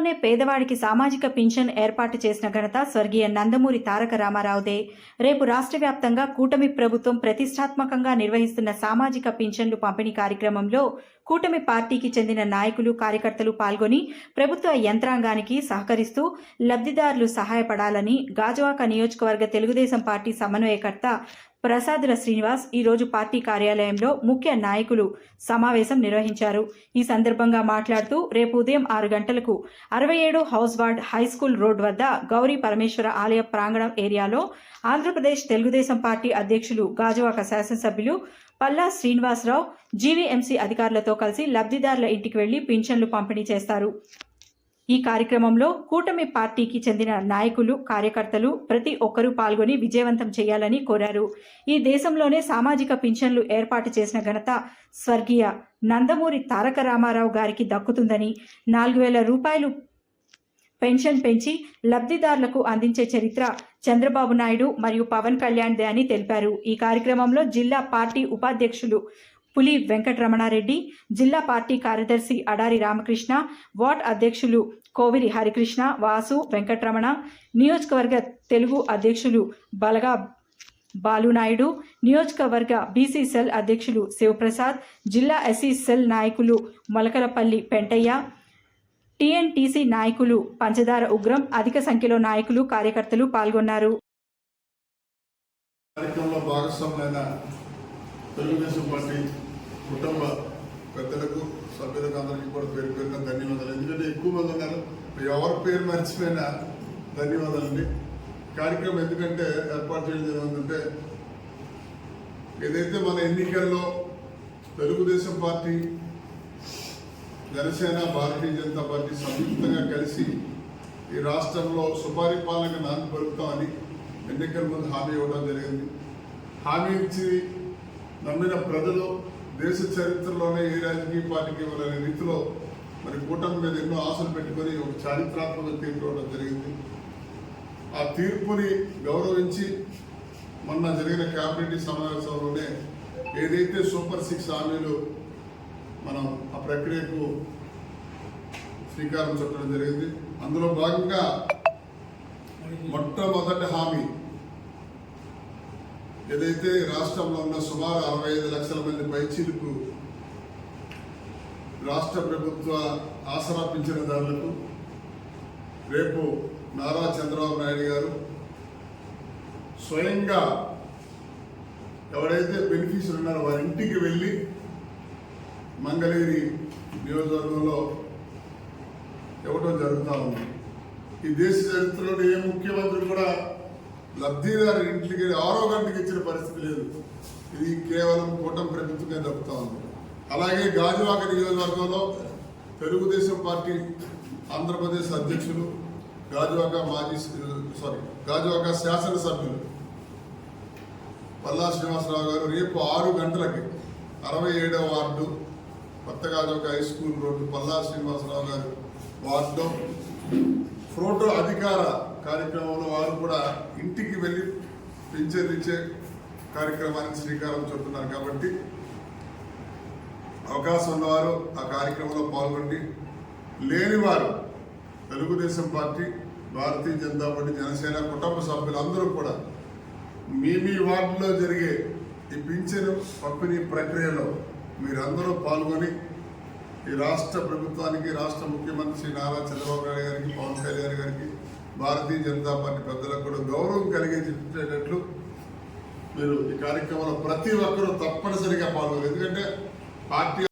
దేశంలోనే పేదవాడికి సామాజిక పింఛన్ ఏర్పాటు చేసిన ఘనత స్వర్గీయ నందమూరి తారక రామారావుదే. రేపు రాష్ట్ర వ్యాప్తంగా కూటమి ప్రభుత్వం ప్రతిష్టాత్మకంగా నిర్వహిస్తున్న సామాజిక పింఛన్లు పంపిణీ కార్యక్రమంలో కూటమి పార్టీకి చెందిన నాయకులు కార్యకర్తలు పాల్గొని ప్రభుత్వ యంత్రాంగానికి సహకరిస్తూ లబ్ధిదారులు సహాయపడాలని గాజువాక నియోజకవర్గ తెలుగుదేశం పార్టీ సమన్వయకర్త ప్రసాదుల శ్రీనివాస్ ఈరోజు పార్టీ కార్యాలయంలో ముఖ్య నాయకులు సమావేశం నిర్వహించారు. ఈ సందర్భంగా మాట్లాడుతూ రేపు ఉదయం ఆరు గంటలకు అరవై ఏడు house ward high school road వద్ద గౌరీ పరమేశ్వర ఆలయ ప్రాంగణం ఏరియాలో ఆంధ్రప్రదేశ్ తెలుగుదేశం పార్టీ అధ్యక్షులు గాజువాక శాసనసభ్యులు పల్లా శ్రీనివాసరావు జీవీఎంసీ అధికారులతో కలిసి లబ్ధిదారుల ఇంటికి వెళ్ళి పింఛన్లు పంపిణీ చేస్తారు. ఈ కార్యక్రమంలో కూటమి పార్టీకి చెందిన నాయకులు కార్యకర్తలు ప్రతి ఒక్కరూ పాల్గొని విజయవంతం చేయాలని కోరారు. ఈ దేశంలోనే సామాజిక పింఛన్లు ఏర్పాటు చేసిన ఘనత స్వర్గీయ నందమూరి తారక రామారావు గారికి దక్కుతుందని నాలుగు వేల రూపాయలు పెన్షన్ పెంచి లబ్ధిదారులకు అందించే చరిత్ర చంద్రబాబు నాయుడు మరియు పవన్ కళ్యాణ్దే అని తెలిపారు. ఈ కార్యక్రమంలో జిల్లా పార్టీ ఉపాధ్యక్షులు పులి వెంకటరమణారెడ్డి జిల్లా పార్టీ కార్యదర్శి అడారి రామకృష్ణ వార్డ్ అధ్యక్షులు కోవిరి హరికృష్ణ వాసు వెంకటరమణ నియోజకవర్గ తెలుగు అధ్యక్షులు బలగా బాలునాయుడు నియోజకవర్గ బీసీ సెల్ అధ్యక్షులు శివప్రసాద్ జిల్లా ఎస్సీ సెల్ నాయకులు మొలకలపల్లి పెంటయ్య టీఎన్టీసీ నాయకులు పంచదార ఉగ్రం అధిక సంఖ్యలో నాయకులు కార్యకర్తలు పాల్గొన్నారు. కార్యక్రమంలో తెలుగుదేశం పార్టీ కుటుంబ పెద్దలకు సభ్యులకు అందరికీ కూడా పేరు పేరున ధన్యవాదాలు. ఎందుకంటే ఎక్కువ మంది ఉన్నారు. ఎవరి పేరు మర్చిపోయినా ధన్యవాదాలండి కార్యక్రమం ఎందుకంటే ఏర్పాటు చేయడం జరిగిందంటే ఏదైతే మన ఎన్నికల్లో తెలుగుదేశం పార్టీ జనసేన భారతీయ జనతా పార్టీ సంయుక్తంగా కలిసి ఈ రాష్ట్రంలో సుపరిపాలనకు నాంది పలుకుతామని ఎన్నికల ముందు హామీ ఇవ్వడం జరిగింది. హామీ ఇచ్చి నమ్మిన ప్రజలు దేశ చరిత్రలోనే ఏ రాజకీయ పార్టీకి ఇవ్వాలనే రీతిలో మరి కూటమి మీద ఎన్నో ఆశలు పెట్టుకొని ఒక చారిత్రాత్మక తీర్పు ఇవ్వడం జరిగింది. ఆ తీర్పుని గౌరవించి మొన్న జరిగిన క్యాబినెట్ సమావేశంలోనే ఏదైతే సూపర్ సిక్స్ హామీలు మనం ఆ ప్రక్రియకు శ్రీకారం చుట్టడం జరిగింది. అందులో భాగంగా మొట్టమొదటి హామీ ఏదైతే రాష్ట్రంలో ఉన్న సుమారు అరవై ఐదు లక్షల మంది పైచీలకు రాష్ట్ర ప్రభుత్వ ఆసరా పింఛనదారులకు రేపు నారా చంద్రబాబు నాయుడు గారు స్వయంగా ఎవరైతే బెనిఫిషియర్ ఉన్నారో వారి ఇంటికి వెళ్ళి మంగళగిరి నియోజకవర్గంలో ఇవ్వడం జరుగుతూ ఉంది. ఈ దేశ చరిత్రలో ఏ ముఖ్యమంత్రి కూడా లబ్ధిదారు ఇంటికి ఆరో గంటకి ఇచ్చిన పరిస్థితి లేదు. ఇది కేవలం కూటమి ప్రభుత్వమే దక్కుతా ఉంది. అలాగే గాజువాక నియోజకవర్గంలో తెలుగుదేశం పార్టీ ఆంధ్రప్రదేశ్ అధ్యక్షులు గాజువాక మాజీ సారీ గాజువాక శాసనసభ్యులు పల్లా శ్రీనివాసరావు గారు రేపు ఆరు గంటలకి అరవై ఏడవ వార్డు కొత్త ఒక high school road Palla Srinivasarao garu వార్డులో ఫోటో అధికార కార్యక్రమంలో వారు కూడా ఇంటికి వెళ్ళి పింఛన్ ఇచ్చే కార్యక్రమానికి శ్రీకారం చుడుతున్నారు కాబట్టి అవకాశం ఉన్నవారు ఆ కార్యక్రమంలో పాల్గొండి. లేనివారు తెలుగుదేశం పార్టీ భారతీయ జనతా పార్టీ జనసేన కుటుంబ సభ్యులందరూ కూడా మీ మీ వార్డులో జరిగే ఈ పింఛను పంపిణీ ప్రక్రియలో మీరందరూ పాల్గొని ఈ రాష్ట్ర ప్రభుత్వానికి రాష్ట్ర ముఖ్యమంత్రి శ్రీ నారా చంద్రబాబు నాయుడు గారికి పవన్ కళ్యాణ్ గారికి భారతీయ జనతా పార్టీ పెద్దలకు కూడా గౌరవం కలిగించేటట్లు మీరు ఈ కార్యక్రమంలో ప్రతి ఒక్కరూ తప్పనిసరిగా పాల్గొన్నారు ఎందుకంటే పార్టీ